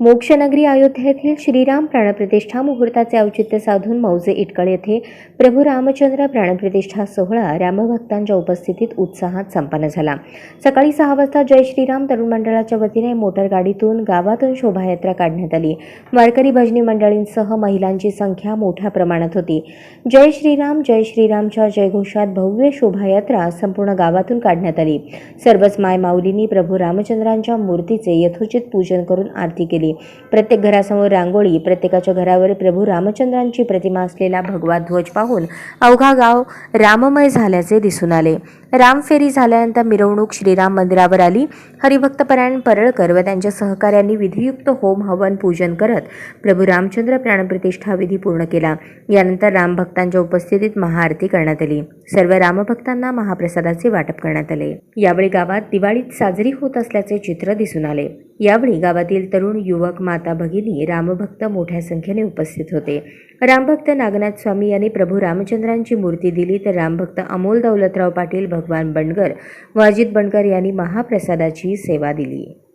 मोक्षनगरी अयोध्येतील श्रीराम प्राणप्रतिष्ठा मुहूर्ताचे औचित्य साधून मौजे इटकळ येथे प्रभू रामचंद्र प्राणप्रतिष्ठा सोहळा रामभक्तांच्या उपस्थितीत उत्साहात संपन्न झाला. सकाळी सहा वाजता जय श्रीराम तरुण मंडळाच्या वतीने मोटर गाडीतून गावातून शोभायात्रा काढण्यात आली. वारकरी भजनी मंडळींसह महिलांची संख्या मोठ्या प्रमाणात होती. जय श्रीराम जय श्रीरामच्या जयघोषात भव्य शोभायात्रा संपूर्ण गावातून काढण्यात आली. सर्वच माय माऊलींनी प्रभू रामचंद्रांच्या मूर्तीचे यथोचित पूजन करून आरती केली. प्रत्येक घरासमोर रांगोळी प्रत्येकाच्या घरावर प्रभू रामचंद्रांची प्रतिमा असलेला भगवा ध्वज पाहून अवघा गाव राममय झाल्याचे दिसून आले. रामफेरी झाल्यानंतर मिरवणूक श्रीराम मंदिरावर आली. हरिभक्तपरायण परळकर व त्यांच्या सहकाऱ्यांनी विधियुक्त होम हवन पूजन करत प्रभू रामचंद्र प्राणप्रतिष्ठा विधी पूर्ण केला. यानंतर रामभक्तांच्या उपस्थितीत महाआरती करण्यात आली. सर्व रामभक्तांना महाप्रसादाचे वाटप करण्यात आले. यावेळी गावात दिवाळीत साजरी होत असल्याचे चित्र दिसून आले. यावेळी गावातील तरुण युवक माता भगिनी रामभक्त मोठ्या संख्येने उपस्थित होते. रामभक्त नागनाथ स्वामी यांनी प्रभू रामचंद्रांची मूर्ती दिली तर रामभक्त अमोल दौलतराव पाटील भगवान बंडगर व अजित बंडकर यांनी महाप्रसादाची सेवा दिली.